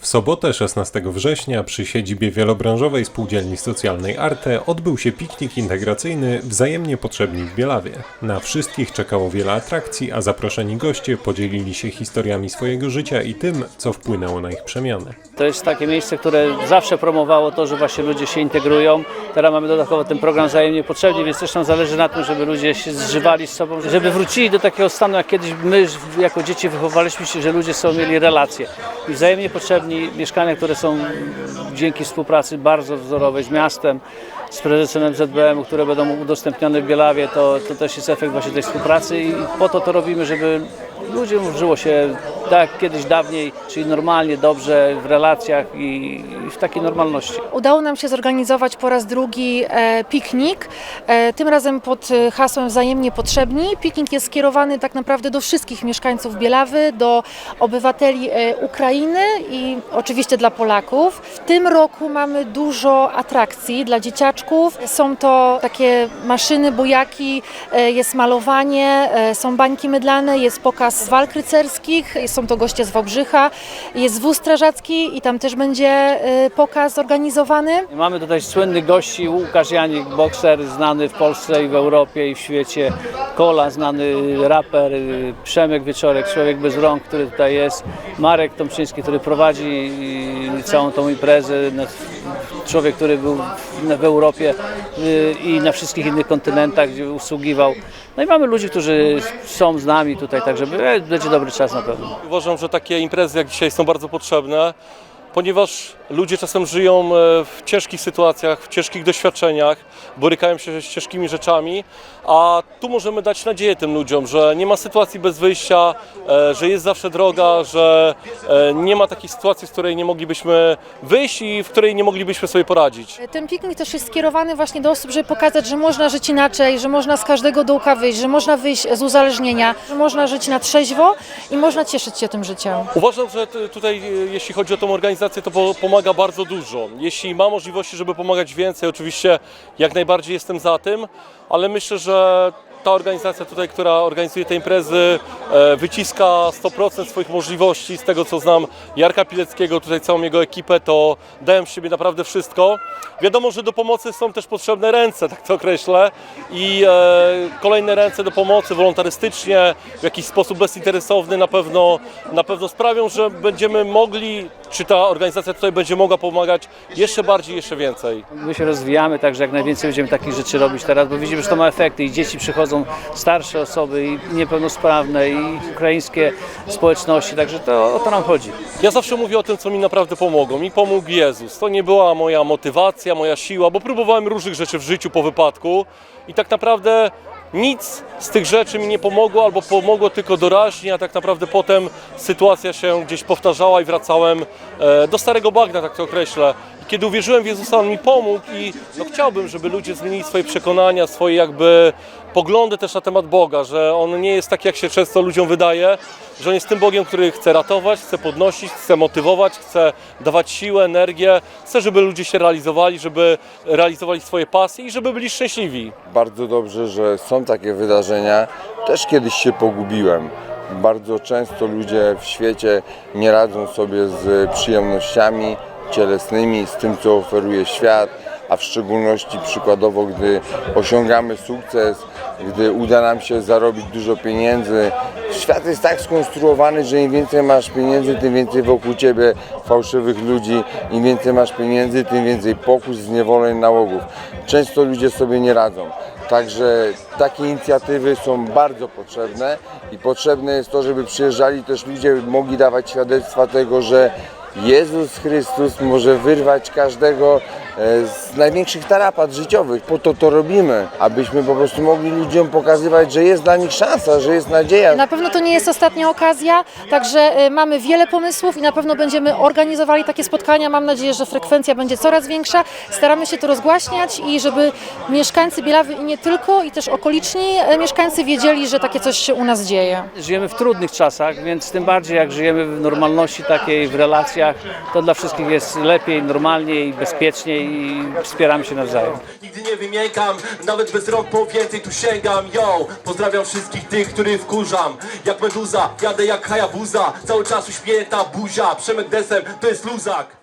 W sobotę 16 września przy siedzibie wielobranżowej spółdzielni socjalnej Arte odbył się piknik integracyjny Wzajemnie Potrzebni w Bielawie. Na wszystkich czekało wiele atrakcji, a zaproszeni goście podzielili się historiami swojego życia i tym, co wpłynęło na ich przemianę. To jest takie miejsce, które zawsze promowało to, że właśnie ludzie się integrują. Teraz mamy dodatkowo ten program wzajemnie potrzebni, więc też nam zależy na tym, żeby ludzie się zżywali z sobą, żeby wrócili do takiego stanu, jak kiedyś my jako dzieci wychowaliśmy się, że ludzie są mieli relacje. I wzajemnie potrzebni mieszkania, które są dzięki współpracy bardzo wzorowej z miastem, z prezesem MZBM, które będą udostępnione w Bielawie, to, to też jest efekt właśnie tej współpracy i po to to robimy, żeby ludziom żyło się tak kiedyś dawniej, czyli normalnie, dobrze, w relacjach i, w takiej normalności. Udało nam się zorganizować po raz drugi e, piknik, e, tym razem pod e, hasłem Wzajemnie Potrzebni. Piknik jest skierowany tak naprawdę do wszystkich mieszkańców Bielawy, do obywateli e, Ukrainy i oczywiście dla Polaków. W tym roku mamy dużo atrakcji dla dzieciaczków. Są to takie maszyny, bujaki, e, jest malowanie, e, są bańki mydlane, jest pokaz walk rycerskich, są to goście z Wałbrzycha, jest wóz strażacki i tam też będzie e, pokaz organizowany. Mamy tutaj słynnych gości, Łukasz Janik, bokser znany w Polsce i w Europie i w świecie, Kola, znany raper, y, Przemek Wieczorek, człowiek bez rąk, który tutaj jest, Marek Tomczyński, który prowadzi y, całą tą imprezę, no, człowiek, który był w- Europie y, i na wszystkich innych kontynentach, gdzie usługiwał. No i mamy ludzi, którzy są z nami tutaj, tak żeby e, będzie dobry czas na pewno. Uważam, że takie imprezy jak dzisiaj są bardzo potrzebne, ponieważ ludzie czasem żyją e, w ciężkich sytuacjach, w ciężkich doświadczeniach, borykają się z ciężkimi rzeczami, a tu możemy dać nadzieję tym ludziom, że nie ma sytuacji bez wyjścia, e, że jest zawsze droga, że e, nie ma takiej sytuacji, z której nie moglibyśmy wyjść i w której nie moglibyśmy sobie poradzić. Ten piknik też jest skierowany właśnie do osób, żeby pokazać, że można żyć inaczej, że można z każdego dołka wyjść, że można wyjść z uzależnienia, że można żyć na trzeźwo i można cieszyć się tym życiem. Uważam, że tutaj, jeśli chodzi o tą organizację, to po- pomaga bardzo dużo. Jeśli ma możliwości, żeby pomagać więcej, oczywiście jak najbardziej jestem za tym, ale myślę, że ta organizacja tutaj, która organizuje te imprezy, e, wyciska 100% swoich możliwości. Z tego co znam Jarka Pileckiego, tutaj całą jego ekipę, to dają z siebie naprawdę wszystko. Wiadomo, że do pomocy są też potrzebne ręce, tak to określę, i e, kolejne ręce do pomocy wolontarystycznie, w jakiś sposób bezinteresowny na pewno, na pewno sprawią, że będziemy mogli, czy ta organizacja tutaj będzie mogła pomagać jeszcze bardziej, jeszcze więcej. My się rozwijamy, także jak najwięcej będziemy takich rzeczy robić teraz, bo widzimy, że to ma efekty i dzieci przychodzą, starsze osoby i niepełnosprawne i ukraińskie społeczności, także to o to nam chodzi. Ja zawsze mówię o tym, co mi naprawdę pomogło. Mi pomógł Jezus. To nie była moja motywacja, moja siła, bo próbowałem różnych rzeczy w życiu po wypadku i tak naprawdę nic z tych rzeczy mi nie pomogło albo pomogło tylko doraźnie, a tak naprawdę potem sytuacja się gdzieś powtarzała i wracałem e, do starego bagna, tak to określę. Kiedy uwierzyłem w Jezusa, On mi pomógł i no, chciałbym, żeby ludzie zmienili swoje przekonania, swoje jakby poglądy też na temat Boga, że On nie jest tak, jak się często ludziom wydaje, że On jest tym Bogiem, który chce ratować, chce podnosić, chce motywować, chce dawać siłę, energię, chce, żeby ludzie się realizowali, żeby realizowali swoje pasje i żeby byli szczęśliwi. Bardzo dobrze, że są takie wydarzenia. Też kiedyś się pogubiłem. Bardzo często ludzie w świecie nie radzą sobie z przyjemnościami cielesnymi, z tym, co oferuje świat, a w szczególności przykładowo, gdy osiągamy sukces, gdy uda nam się zarobić dużo pieniędzy. Świat jest tak skonstruowany, że im więcej masz pieniędzy, tym więcej wokół ciebie fałszywych ludzi, im więcej masz pieniędzy, tym więcej pokus, zniewoleń, nałogów. Często ludzie sobie nie radzą. Także takie inicjatywy są bardzo potrzebne i potrzebne jest to, żeby przyjeżdżali też ludzie, mogli dawać świadectwa tego, że Jezus Chrystus może wyrwać każdego z największych tarapat życiowych. Po to to robimy, abyśmy po prostu mogli ludziom pokazywać, że jest dla nich szansa, że jest nadzieja. Na pewno to nie jest ostatnia okazja, także y, mamy wiele pomysłów i na pewno będziemy organizowali takie spotkania. Mam nadzieję, że frekwencja będzie coraz większa. Staramy się to rozgłaśniać i żeby mieszkańcy Bielawy i nie tylko, i też okoliczni y, mieszkańcy wiedzieli, że takie coś się u nas dzieje. Żyjemy w trudnych czasach, więc tym bardziej jak żyjemy w normalności takiej, w relacjach, to dla wszystkich jest lepiej, normalniej, bezpieczniej i wspieramy się nawzajem. Nigdy nie wymiękam, nawet bez rąk po więcej tu sięgam. Yo, pozdrawiam wszystkich tych, których wkurzam. Jak meduza, jadę jak Hayabusa Cały czas uśmiechnięta buzia. Przemek desem, to jest luzak